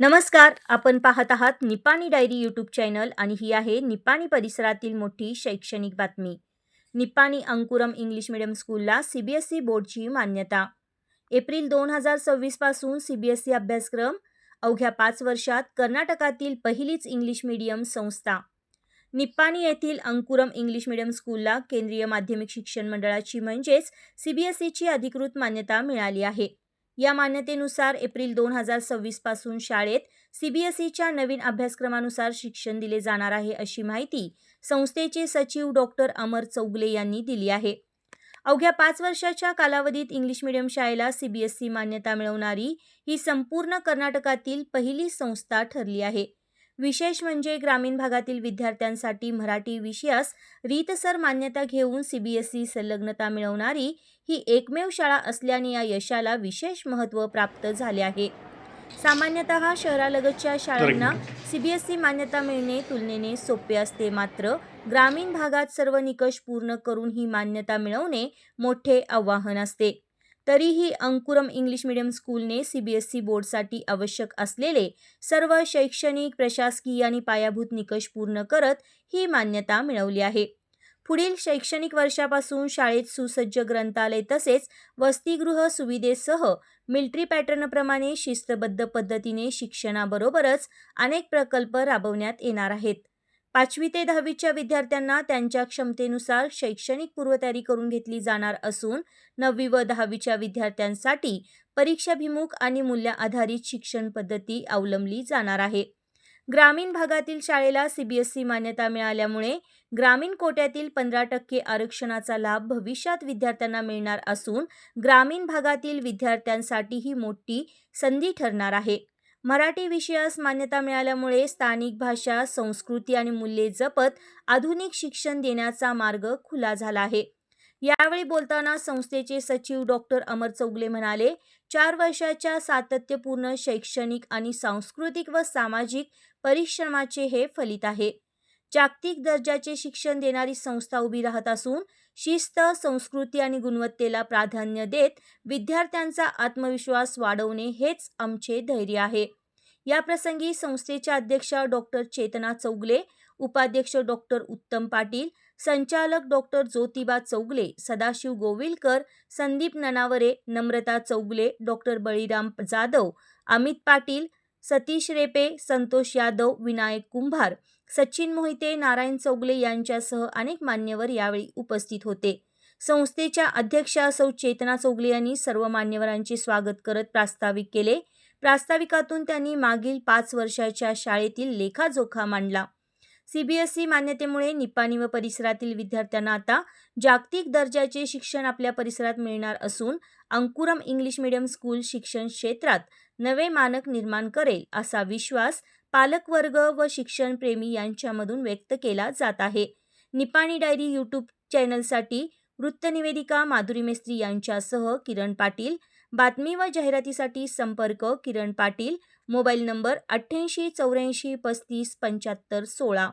नमस्कार आपण पाहत आहात निपाणी डायरी यूट्यूब चॅनल आणि ही आहे निपाणी परिसरातील मोठी शैक्षणिक बातमी. निपाणी अंकुरम इंग्लिश मिडियम स्कूलला सी बी एस ई बोर्डची मान्यता. एप्रिल दोन हजार सव्वीसपासून सी बी एस ई अभ्यासक्रम अवघ्या पाच वर्षात कर्नाटकातील पहिलीच इंग्लिश मीडियम संस्था. निप्पाणी येथील अंकुरम इंग्लिश मिडियम स्कूलला केंद्रीय माध्यमिक शिक्षण मंडळाची म्हणजेच सी बी एस ईची अधिकृत मान्यता मिळाली आहे. या मान्यतेनुसार एप्रिल दोन हजार सव्वीसपासून शाळेत सीबीएसईच्या नवीन अभ्यासक्रमानुसार शिक्षण दिले जाणार आहे अशी माहिती संस्थेचे सचिव डॉक्टर अमर चौगले यांनी दिली आहे. अवघ्या पाच वर्षाच्या कालावधीत इंग्लिश मिडियम शाळेला सीबीएसई मान्यता मिळवणारी ही संपूर्ण कर्नाटकातील पहिली संस्था ठरली आहे. विशेष म्हणजे ग्रामीण भागातील विद्यार्थ्यांसाठी मराठी विषयास रीतसर मान्यता घेऊन सीबीएसई संलग्नता मिळवणारी ही एकमेव शाळा असल्याने या यशाला विशेष महत्त्व प्राप्त झाले आहे. सामान्यतः शहरालगतच्या शाळांना सीबीएसई मान्यता मिळणे तुलनेने सोपे असते. मात्र ग्रामीण भागात सर्व निकष पूर्ण करून ही मान्यता मिळवणे मोठे आव्हान असते. तरीही अंकुरम इंग्लिश मिडियम स्कूलने सी बी एस ई बोर्डसाठी आवश्यक असलेले सर्व शैक्षणिक प्रशासकीय आणि पायाभूत निकष पूर्ण करत ही मान्यता मिळवली आहे. पुढील शैक्षणिक वर्षापासून शाळेत सुसज्ज ग्रंथालय तसेच वसतिगृह सुविधेसह मिल्ट्री पॅटर्नप्रमाणे शिस्तबद्ध पद्धतीने शिक्षणाबरोबरच अनेक प्रकल्प राबवण्यात येणार आहेत. पाचवी ते दहावीच्या विद्यार्थ्यांना त्यांच्या क्षमतेनुसार शैक्षणिक पूर्वतयारी करून घेतली जाणार असून नववी व दहावीच्या विद्यार्थ्यांसाठी परीक्षाभिमुख आणि मूल्य आधारित शिक्षण पद्धती अवलंबली जाणार आहे. ग्रामीण भागातील शाळेला सीबीएसई मान्यता मिळाल्यामुळे ग्रामीण कोट्यातील पंधरा टक्के आरक्षणाचा लाभ भविष्यात विद्यार्थ्यांना मिळणार असून ग्रामीण भागातील विद्यार्थ्यांसाठी ही मोठी संधी ठरणार आहे. मराठी विषयास मान्यता मिळाल्यामुळे स्थानिक भाषा संस्कृती आणि मूल्ये जपत आधुनिक शिक्षण देण्याचा मार्ग खुला झाला आहे. यावेळी बोलताना संस्थेचे सचिव डॉक्टर अमर चौगले म्हणाले चार वर्षाच्या सातत्यपूर्ण शैक्षणिक आणि सांस्कृतिक व सामाजिक परिश्रमाचे हे फलित आहे. जागतिक दर्जाचे शिक्षण देणारी संस्था उभी राहत असून शिस्त संस्कृती आणि गुणवत्तेला प्राधान्य देत विद्यार्थ्यांचा आत्मविश्वास वाढवणे हेच आमचे धैर्य आहे. याप्रसंगी संस्थेच्या अध्यक्षा डॉक्टर चेतना चौगले उपाध्यक्ष डॉक्टर उत्तम पाटील संचालक डॉक्टर ज्योतिबा चौगले सदाशिव गोविलकर संदीप ननावरे नम्रता चौगले डॉक्टर बळीराम जाधव अमित पाटील सतीश रेपे संतोष यादव विनायक कुंभार सचिन मोहिते नारायण चौगले यांच्यासह अनेक मान्यवर यावेळी उपस्थित होते. संस्थेच्या अध्यक्षा सौ चेतना चौगले यांनी सर्व मान्यवरांचे स्वागत करत प्रास्ताविक केले. प्रास्ताविकातून त्यांनी मागील पाच वर्षाच्या शाळेतील लेखाजोखा मांडला. सीबीएसई मान्यतेमुळे निपाणी व परिसरातील विद्यार्थ्यांना आता जागतिक दर्जाचे शिक्षण आपल्या परिसरात मिळणार असून अंकुरम इंग्लिश मीडियम स्कूल शिक्षण क्षेत्रात नवे मानक निर्माण करेल असा विश्वास पालकवर्ग व शिक्षणप्रेमी यांच्यामधून व्यक्त केला जात आहे. निपाणी डायरी यूट्यूब चॅनलसाठी वृत्तनिवेदिका माधुरी मेस्त्री यांच्यासह किरण पाटील बातमी व जाहिरातीसाठी संपर्क किरण पाटील मोबाईल नंबर अठ्ठ्याऐंशी चौऱ्याऐंशी पस्तीस पंच्याहत्तर सोळा.